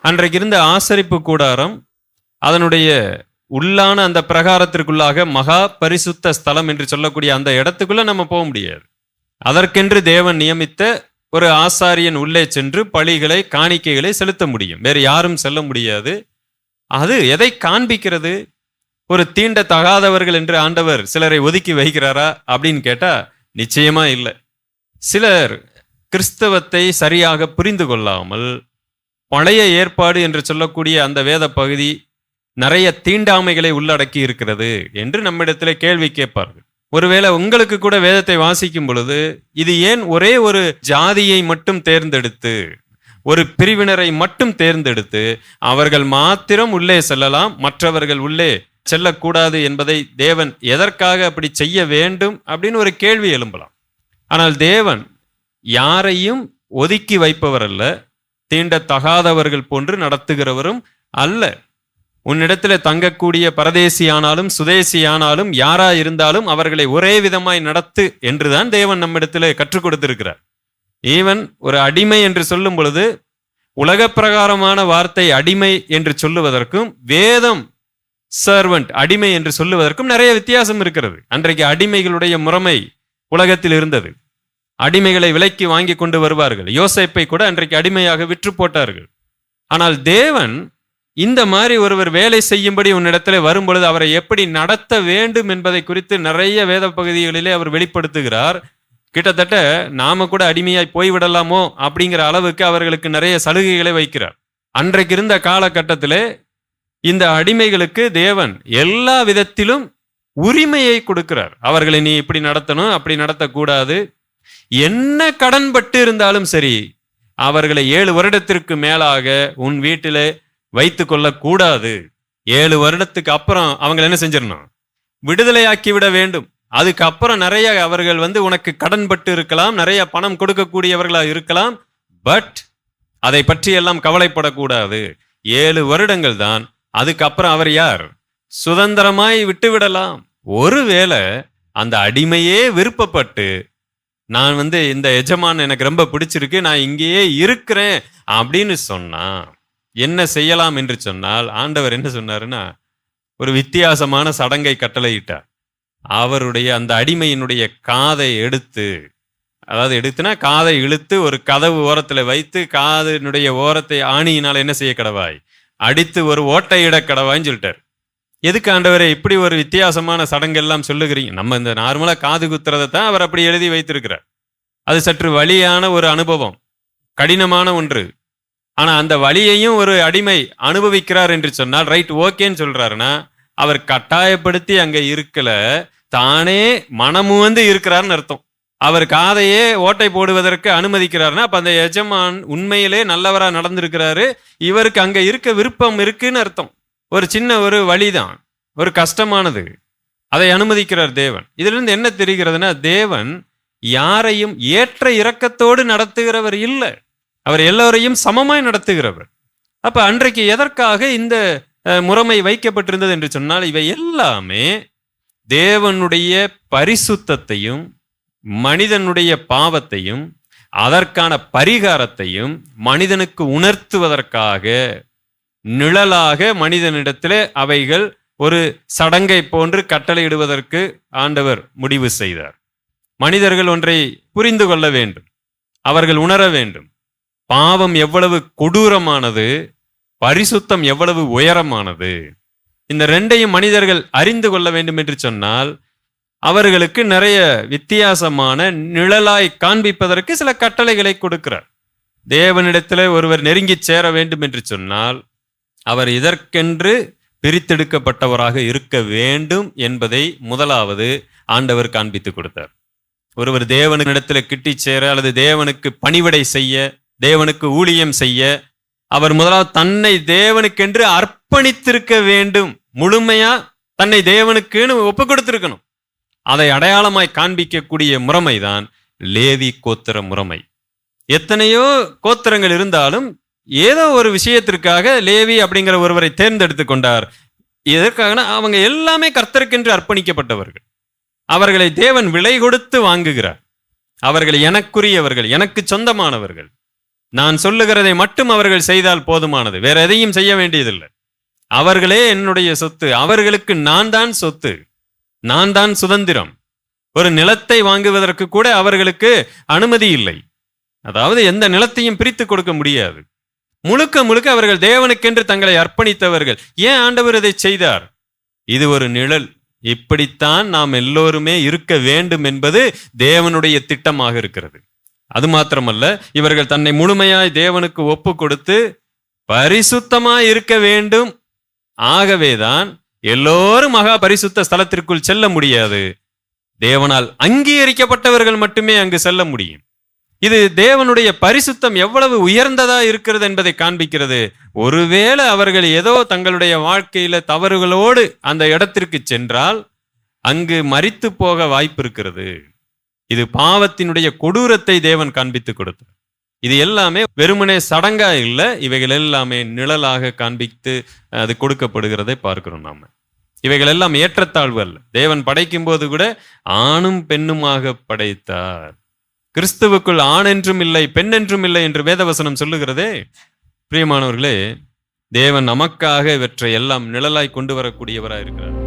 அன்றைக்கு இருந்த ஆசரிப்பு கூடாரம் அதனுடைய உள்ளான அந்த பிரகாரத்திற்குள்ளாக மகா பரிசுத்த ஸ்தலம் என்று சொல்லக்கூடிய அந்த இடத்துக்குள்ள நம்ம போக முடியாது. அதற்கென்று தேவன் நியமித்த ஒரு ஆசாரியன் உள்ளே சென்று பழிகளை காணிக்கைகளை செலுத்த முடியும். வேறு யாரும் செல்ல முடியாது. அது எதை காண்பிக்கிறது? ஒரு தீண்ட தகாதவர்கள் என்று ஆண்டவர் சிலரை ஒதுக்கி வைக்கிறாரா அப்படின்னு கேட்டா நிச்சயமா இல்லை. சிலர் கிறிஸ்தவத்தை சரியாக புரிந்து கொள்ளாமல் பழைய ஏற்பாடு என்று சொல்லக்கூடிய அந்த வேத பகுதி நிறைய தீண்டாமைகளை உள்ளடக்கி இருக்கிறது என்று நம்மிடத்திலே கேள்வி கேட்பார்கள். ஒருவேளை உங்களுக்கு கூட வேதத்தை வாசிக்கும் பொழுது இது ஏன் ஒரே ஒரு ஜாதியை மட்டும் தேர்ந்தெடுத்து ஒரு பிரிவினரை மட்டும் தேர்ந்தெடுத்து அவர்கள் மாத்திரம் உள்ளே செல்லலாம் மற்றவர்கள் உள்ளே செல்லக்கூடாது என்பதை தேவன் எதற்காக அப்படி செய்ய வேண்டும் அப்படின்னு ஒரு கேள்வி எழும்பலாம். ஆனால் தேவன் யாரையும் ஒதுக்கி வைப்பவர் அல்ல தீண்டத்தகாதவர்கள் போன்று நடத்துகிறவரும் அல்ல. உன்னிடத்துல தங்கக்கூடிய பரதேசியானாலும் சுதேசியானாலும் யாரா இருந்தாலும் அவர்களை ஒரே விதமாய் நடத்து என்றுதான் தேவன் நம்மிடத்தில் கற்றுக் கொடுத்திருக்கிறார். ஈவன் ஒரு அடிமை என்று சொல்லும் பொழுது உலக பிரகாரமான வார்த்தை அடிமை என்று சொல்லுவதற்கும் வேதம் சர்வன்ட் அடிமை என்று சொல்லுவதற்கும் நிறைய வித்தியாசம் இருக்கிறது. அன்றைக்கு அடிமைகளுடைய முறைமை உலகத்தில் இருந்தது. அடிமைகளை விலைக்கு வாங்கி கொண்டு வருவார்கள். யோசைப்பை கூட அன்றைக்கு அடிமையாக விற்று போட்டார்கள். ஆனால் தேவன் இந்த மாதிரி ஒருவர் வேலை செய்யும்படி உன்னிடத்துல வரும்பொழுது அவரை எப்படி நடத்த வேண்டும் என்பதை குறித்து நிறைய வேத பகுதிகளிலே அவர் வெளிப்படுத்துகிறார். கிட்டத்தட்ட நாம கூட அடிமையாய் போய்விடலாமோ அப்படிங்கிற அளவுக்கு அவர்களுக்கு நிறைய சலுகைகளை வைக்கிறார். அன்றைக்கு இருந்த காலகட்டத்திலே இந்த அடிமைகளுக்கு தேவன் எல்லா விதத்திலும் உரிமையை கொடுக்கிறார். அவர்களை நீ இப்படி நடத்தணும் அப்படி நடத்தக்கூடாது. என்ன கடன்பட்டு இருந்தாலும் சரி அவர்களை ஏழு வருடத்திற்கு மேலாக உன் வீட்டில் வைத்து கொள்ளக்கூடாது. ஏழு வருடத்துக்கு அப்புறம் அவங்களை என்ன செஞ்சிடணும்? விடுதலையாக்கி விட வேண்டும் அதுக்கப்புறம் நிறைய அவர்கள் வந்து உனக்கு கடன்பட்டு இருக்கலாம் நிறைய பணம் கொடுக்கக்கூடியவர்களாக இருக்கலாம் பட் அதை பற்றி எல்லாம் கவலைப்படக்கூடாது. ஏழு வருடங்கள் தான். அதுக்கப்புறம் அவர் யார்? சுதந்திரமாய் விட்டு விடலாம் ஒருவேளை அந்த அடிமையே விருப்பப்பட்டு நான் வந்து இந்த எஜமான் எனக்கு ரொம்ப பிடிச்சிருக்கு நான் இங்கேயே இருக்கிறேன் அப்படின்னு சொன்னா என்ன செய்யலாம் என்று சொன்னால் ஆண்டவர் என்ன சொன்னாருன்னா ஒரு வித்தியாசமான சடங்கை கட்டளையிட்டார். அவருடைய அந்த அடிமையினுடைய காதை எடுத்து அதாவது எடுத்துனா காதை இழுத்து ஒரு கதவு ஓரத்தில் வைத்து காதினுடைய ஓரத்தை ஆணியினால் என்ன செய்ய கடவாய்? அடித்து ஒரு ஓட்டையிட கடவாய்ன்னு சொல்லிட்டார். எதுக்கு ஆண்டவரே இப்படி ஒரு வித்தியாசமான சடங்கெல்லாம் சொல்லுகிறீங்க? நம்ம இந்த நார்மலாக காது குத்துறதை தான் அவர் அப்படி எழுதி வைத்திருக்கிறார். அது சற்று வழியான ஒரு அனுபவம். கடினமான ஒன்று. ஆனால் அந்த வழியையும் ஒரு அடிமை அனுபவிக்கிறார் என்று சொன்னால் ரைட் ஓகேன்னு சொல்கிறாருன்னா அவர் கட்டாயப்படுத்தி அங்கே இருக்கல. தானே மனமும் வந்து இருக்கிறாருன்னு அர்த்தம். அவர் காதையே ஓட்டை போடுவதற்கு அனுமதிக்கிறாருன்னா அப்போ அந்த எஜமான் உண்மையிலே நல்லவராக நடந்திருக்கிறாரு. இவருக்கு அங்கே இருக்க விருப்பம் இருக்குன்னு அர்த்தம். ஒரு சின்ன ஒரு வழிதான் ஒரு கஷ்டமானது. அதை அனுமதிக்கிறார் தேவன். இதிலிருந்து என்ன தெரிகிறதுனா தேவன் யாரையும் ஏற்ற இரக்கத்தோடு நடத்துகிறவர் இல்லை. அவர் எல்லோரையும் சமமாய் நடத்துகிறவர். அப்போ அன்றைக்கு எதற்காக இந்த முறைமை வைக்கப்பட்டிருந்தது என்று சொன்னால் இவை எல்லாமே தேவனுடைய பரிசுத்தத்தையும் மனிதனுடைய பாவத்தையும் அதற்கான பரிகாரத்தையும் மனிதனுக்கு உணர்த்துவதற்காக நிழலாக மனிதனிடத்திலே அவைகள் ஒரு சடங்கை போன்று கட்டளையிடுவதற்கு ஆண்டவர் முடிவு செய்தார். மனிதர்கள் ஒன்றை புரிந்து கொள்ள வேண்டும். அவர்கள் உணர வேண்டும். பாவம் எவ்வளவு கொடூரமானது பரிசுத்தம் எவ்வளவு உயரமானது. இந்த ரெண்டையும் மனிதர்கள் அறிந்து கொள்ள வேண்டும் என்று சொன்னால் அவர்களுக்கு நிறைய வித்தியாசமான நிழலாய் காண்பிப்பதற்கு சில கட்டளைகளை கொடுக்கிறார். தேவனிடத்தில் ஒருவர் நெருங்கி சேர வேண்டும் என்று சொன்னால் அவர் இதற்கென்று பிரித்தெடுக்கப்பட்டவராக இருக்க வேண்டும் என்பதை முதலாவது ஆண்டவர் காண்பித்து கொடுத்தார். ஒருவர் தேவனிடத்தில் கிட்டி சேர அல்லது தேவனுக்கு பணிவிடை செய்ய தேவனுக்கு ஊழியம் செய்ய அவர் முதலாவது தன்னை தேவனுக்கென்று அர்ப்பணித்திருக்க வேண்டும். முழுமையா தன்னை தேவனுக்குன்னு ஒப்பு கொடுத்திருக்கணும். அதை அடையாளமாய் காண்பிக்கக்கூடிய முறைமைதான் லேவி கோத்திர முறைமை. எத்தனையோ கோத்திரங்கள் இருந்தாலும் ஏதோ ஒரு விஷயத்திற்காக லேவி அப்படிங்கிற ஒருவரை தேர்ந்தெடுத்து கொண்டார். எதற்காகனா அவங்க எல்லாமே கர்த்தருக்கென்று அர்ப்பணிக்கப்பட்டவர்கள். அவர்களை தேவன் விலை கொடுத்து வாங்குகிறார். அவர்கள் எனக்குரியவர்கள் எனக்கு சொந்தமானவர்கள். நான் சொல்லுகிறதை மட்டும் அவர்கள் செய்தால் போதுமானது. வேற எதையும் செய்ய வேண்டியதில்லை. அவர்களே என்னுடைய சொத்து. அவர்களுக்கு நான் தான் சொத்து. நான் தான் சுதந்திரம். ஒரு நிலத்தை வாங்குவதற்கு கூட அவர்களுக்கு அனுமதி இல்லை. அதாவது எந்த நிலத்தையும் பிரித்து கொடுக்க முடியாது. முழுக்க முழுக்க அவர்கள் தேவனுக்கென்று தங்களை அர்ப்பணித்தவர்கள். ஏன் ஆண்டவர் இதை செய்தார்? இது ஒரு நிழல். இப்படித்தான் நாம் எல்லோருமே இருக்க வேண்டும் என்பது தேவனுடைய திட்டமாக இருக்கிறது. அது மாத்திரமல்ல இவர்கள் தன்னை முழுமையாய் தேவனுக்கு ஒப்பு கொடுத்து பரிசுத்தமாய் இருக்க வேண்டும். ஆகவேதான் எல்லோரும் மகா பரிசுத்த ஸ்தலத்திற்குள் செல்ல முடியாது. தேவனால் அங்கீகரிக்கப்பட்டவர்கள் மட்டுமே அங்கு செல்ல முடியும். இது தேவனுடைய பரிசுத்தம் எவ்வளவு உயர்ந்ததா இருக்கிறது என்பதை காண்பிக்கிறது. ஒருவேளை அவர்கள் ஏதோ தங்களுடைய வாழ்க்கையில தவறுகளோடு அந்த இடத்திற்கு சென்றால் அங்கு மறித்து போக வாய்ப்பு இருக்கிறது. இது பாவத்தினுடைய கொடூரத்தை தேவன் காண்பித்து கொடுத்தார். இது எல்லாமே வெறுமனே சடங்கா இல்லை இவைகள் எல்லாமே நிழலாக காண்பித்து அது கொடுக்கப்படுகிறதை பார்க்கிறோம் நாம. இவைகள் எல்லாம் ஏற்றத்தாழ்வு அல்ல. தேவன் படைக்கும் போது கூட ஆணும் பெண்ணுமாக படைத்தார். கிறிஸ்துவுக்குள் ஆண் என்றும் இல்லை பெண் என்றும் இல்லை என்று வேதவசனம் சொல்லுகிறதே. பிரியமானவர்களே தேவன் நமக்காக இவற்றை எல்லாம் நிழலாய் கொண்டு வரக்கூடியவராய் இருக்கிறார்